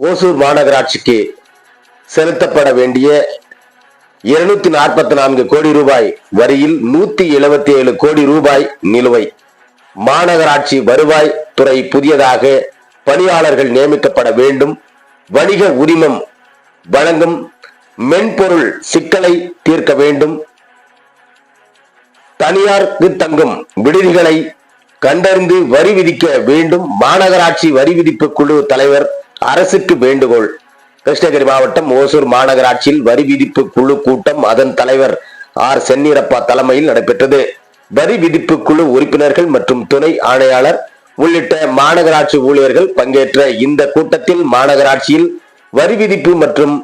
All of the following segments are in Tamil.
ஓசூர் மாநகராட்சிக்கு செலுத்தப்பட வேண்டிய இருநூத்தி நாற்பத்தி நான்கு கோடி ரூபாய் வரியில் நூத்தி எழுபத்தி ஏழு கோடி ரூபாய் நிலுவை. மாநகராட்சி வருவாய் துறை புதியதாக பணியாளர்கள் நியமிக்கப்பட வேண்டும். வணிக உரிமம் வழங்கும் மென்பொருள் சிக்கலை தீர்க்க வேண்டும். தனியாருக்கு தங்கும் விடுதிகளை கண்டறிந்து வரி விதிக்க வேண்டும். மாநகராட்சி வரி விதிப்பு குழு தலைவர் அரசுக்கு வேண்டுகோள். கிருஷ்ணகிரி மாவட்டம் ஓசூர் மாநகராட்சியில் வரி விதிப்பு குழு கூட்டம் அதன் தலைவர் ஆர். சென்னீரப்பா தலைமையில் நடைபெற்றது. வரி விதிப்பு குழு உறுப்பினர்கள் மற்றும் துணை ஆணையாளர் உள்ளிட்ட மாநகராட்சி ஊழியர்கள் பங்கேற்ற இந்த கூட்டத்தில் மாநகராட்சியில் வரி விதிப்பு மற்றும்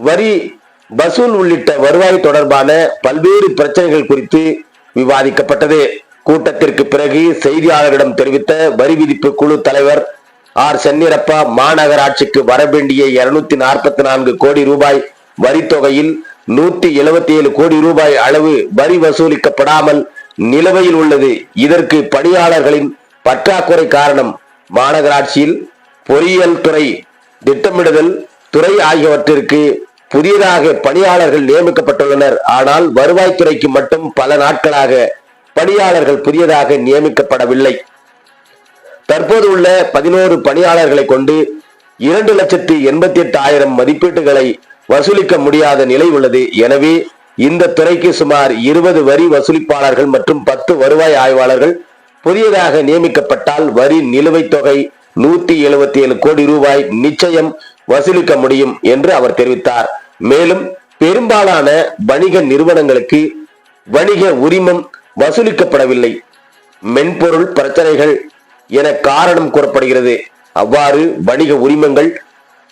வரி வசூல் உள்ளிட்ட வருவாய் தொடர்பான பல்வேறு பிரச்சனைகள் குறித்து விவாதிக்கப்பட்டது. கூட்டத்திற்கு பிறகு செய்தியாளர்களிடம் தெரிவித்த வரி விதிப்பு குழு தலைவர் ஆர். சென்னிரப்பா மாநகராட்சிக்கு வரவேண்டிய இருநூத்தி நாற்பத்தி நான்கு கோடி ரூபாய் வரித்தொகையில் நூத்தி எழுபத்தி ஏழு கோடி ரூபாய் அளவு வரி வசூலிக்கப்படாமல் நிலுவையில் உள்ளது. இதற்கு பணியாளர்களின் பற்றாக்குறை காரணம் மாநகராட்சியில் பொறியியல் துறை திட்டமிடுதல் துறை ஆகியவற்றிற்கு புதியதாக பணியாளர்கள் நியமிக்கப்பட்டுள்ளனர். ஆனால் வருவாய்த்துறைக்கு மட்டும் பல நாட்களாக பணியாளர்கள் புதியதாக நியமிக்கப்படவில்லை. தற்போது உள்ள பதினோரு பணியாளர்களை கொண்டு இரண்டு லட்சத்தி எண்பத்தி எட்டு ஆயிரம் மதிப்பீட்டுகளை வசூலிக்க முடியாத நிலை உள்ளது. எனவே இந்த துறைக்கு சுமார் இருபது வரி வசூலிப்பாளர்கள் மற்றும் பத்து வருவாய் ஆய்வாளர்கள் புதியதாக நியமிக்கப்பட்டால் வரி நிலுவைத் தொகை நூத்தி எழுபத்தி ஏழு கோடி ரூபாய் நிச்சயம் வசூலிக்க முடியும் என்று அவர் தெரிவித்தார். மேலும் பெரும்பாலான வணிக நிறுவனங்களுக்கு வணிக உரிமம் வசூலிக்கப்படவில்லை. மென்பொருள் பிரச்சனைகள் என காரணம் கூறப்படுகிறது. அவ்வாறு வணிக உரிமங்கள்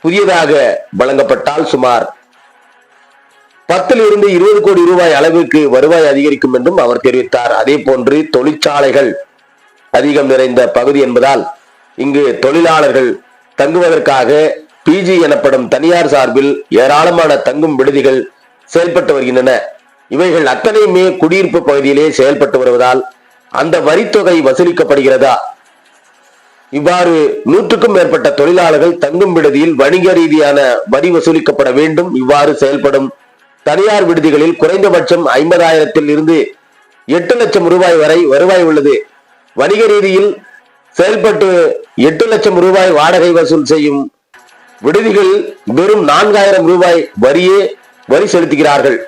புதியதாக வழங்கப்பட்டால் சுமார் பத்தில் இருந்து இருபது கோடி ரூபாய் அளவிற்கு வருவாய் அதிகரிக்கும் என்றும் அவர் தெரிவித்தார். அதே போன்று தொழிற்சாலைகள் அதிகம் நிறைந்த பகுதி என்பதால் இங்கு தொழிலாளர்கள் தங்குவதற்காக பிஜி எனப்படும் தனியார் சார்பில் ஏராளமான தங்கும் விடுதிகள் செயல்பட்டு வருகின்றன. இவைகள் அத்தனையுமே குடியிருப்பு பகுதியிலே செயல்பட்டு வருவதால் அந்த வரித்தொகை வசூலிக்கப்படுகிறதா? இவ்வாறு நூற்றுக்கும் மேற்பட்ட தொழிலாளர்கள் தங்கும் விடுதியில் வணிக ரீதியான வரி வசூலிக்கப்பட வேண்டும். இவ்வாறு செயல்படும் தனியார் விடுதிகளில் குறைந்தபட்சம் ஐம்பதாயிரத்தில் இருந்து எட்டு லட்சம் ரூபாய் வரை வருவாய் உள்ளது. வணிக ரீதியில் செயல்பட்டு எட்டு லட்சம் ரூபாய் வாடகை வசூல் செய்யும் விடுதிகள் வெறும் நான்காயிரம் ரூபாய் வரியே வரி செலுத்துகிறார்கள்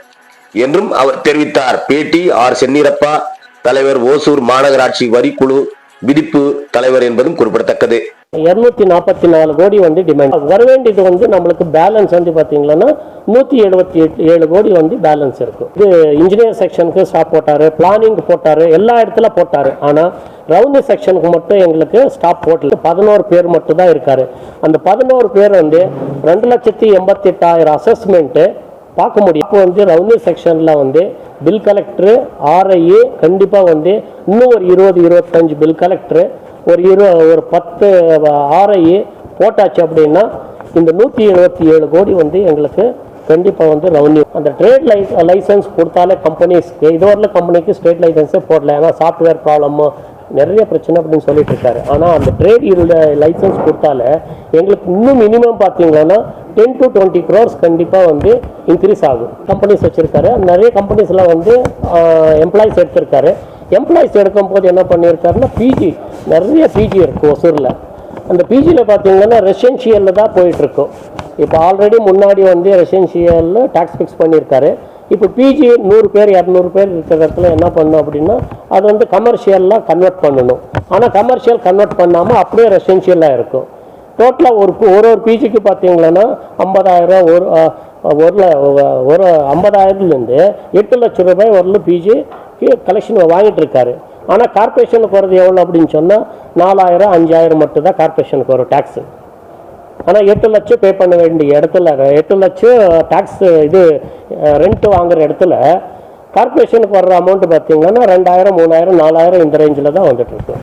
என்றும் அவர் தெரிவித்தார். பேட்டி ஆர் சென்னீரப்பா தலைவர் ஓசூர் மாநகராட்சி வரிக்குழு விதிப்பு தலைவர் என்பதும் குறிப்பிடத்தக்கது. இரநூத்தி நாற்பத்தி நாலு கோடி வந்து டிமாண்ட் வர வேண்டியது வந்து நம்மளுக்கு பேலன்ஸ் வந்து பார்த்தீங்கன்னா நூற்றி எழுபத்தி ஏழு கோடி வந்து பேலன்ஸ் இருக்கும் இது இன்ஜினியர் செக்ஷனுக்கு ஸ்டாப் போட்டார் பிளானிங் போட்டார் எல்லா இடத்துல போட்டார். ஆனால் ரவுண்டு செக்ஷனுக்கு மட்டும் எங்களுக்கு ஸ்டாப் போட்டல பதினோரு பேர் மட்டும் தான் இருக்காரு. அந்த பதினோரு பேர் வந்து ரெண்டு லட்சத்தி எண்பத்தி எட்டாயிரம் அசஸ்மெண்ட்டு பார்க்க முடியும். இப்போ வந்து ரெவன்யூ செக்ஷனில் வந்து பில் கலெக்டரு ஆர்ஐஏ கண்டிப்பாக வந்து இன்னும் ஒரு இருபது இருபத்தஞ்சு பில் கலெக்டரு ஒரு இரு ஒரு பத்து ஆர்ஐஏ போட்டாச்சு அப்படின்னா இந்த நூற்றி எழுபத்தி ஏழு கோடி வந்து எங்களுக்கு கண்டிப்பாக வந்து ரெவன்யூ அந்த ட்ரேட் லை லைசன்ஸ் கொடுத்தாலே கம்பெனிஸ்க்கு இதுவரையில் கம்பெனிக்கு ஸ்டேட் லைசன்ஸே போடல. ஏன்னா சாஃப்ட்வேர் ப்ராப்ளமோ நிறைய பிரச்சனை அப்படின்னு சொல்லிட்டு இருக்காரு ஆனால் அந்த ட்ரேட் லைசன்ஸ் கொடுத்தால எங்களுக்கு இன்னும் மினிமம் பார்த்தீங்கன்னா டென் டு டுவெண்ட்டி க்ரோர்ஸ் கண்டிப்பாக வந்து இன்க்ரீஸ் ஆகும். கம்பெனிஸ் வச்சுருக்காரு. நிறைய கம்பெனிஸ்லாம் வந்து எம்ப்ளாயிஸ் எடுத்திருக்காரு. எம்ப்ளாயிஸ் எடுக்கும் போது என்ன பண்ணியிருக்காருன்னா பிஜி நிறைய பிஜி இருக்குது ஒசூரில். அந்த பிஜியில் பார்த்தீங்கன்னா ரெசிடென்ஷியலில் தான் போயிட்டுருக்கும். இப்போ ஆல்ரெடி முன்னாடி வந்து ரெசிடென்ஷியலில் டேக்ஸ் ஃபிக்ஸ் பண்ணியிருக்காரு இப்போ பிஜி நூறு பேர் இரநூறு பேர் இருக்கிற இடத்துல என்ன பண்ணணும் அப்படின்னா அது வந்து கமர்ஷியலாக கன்வெர்ட் பண்ணணும். ஆனால் கமர்ஷியல் கன்வெர்ட் பண்ணாமல் அப்படியே ரெசிடென்ஷியலாக இருக்கும். டோட்டலாக ஒரு ஒரு ஒரு பிஜிக்கு பார்த்தீங்கன்னா ஐம்பதாயிரம் ஒரு ஒரு ஒரு ஐம்பதாயிரத்துலேருந்து எட்டு லட்சம் ரூபாய் வரலும் பிஜிக்கு கலெக்ஷன் வாங்கிட்டு இருக்காரு. ஆனால் கார்பரேஷனுக்கு வரது எவ்வளோ அப்படின்னு சொன்னால் நாலாயிரம் அஞ்சாயிரம் மட்டும் தான் கார்பரேஷனுக்கு வரும் டேக்ஸு ஆனால் எட்டு லட்சம் பே பண்ண வேண்டிய இடத்துல எட்டு லட்சம் டேக்ஸ் இது ரெண்ட்டு வாங்குகிற இடத்துல கார்பரேஷனுக்கு வர்ற அமௌண்ட்டு பார்த்தீங்கன்னா ரெண்டாயிரம் மூணாயிரம் நாலாயிரம் இந்த ரேஞ்சில் தான் வந்துட்டுருக்கு